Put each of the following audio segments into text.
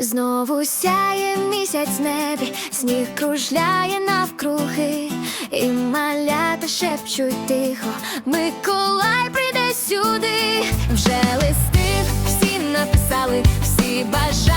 Знову сяє місяць небі, сніг кружляє навкруги, і малята шепчуть тихо, Миколай прийде сюди, вже листи всі написали, всі бажають.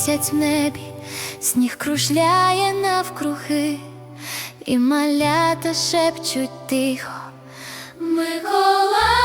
місяць в небі, сніг кружляє навкруги, і малята шепчуть тихо. Микола.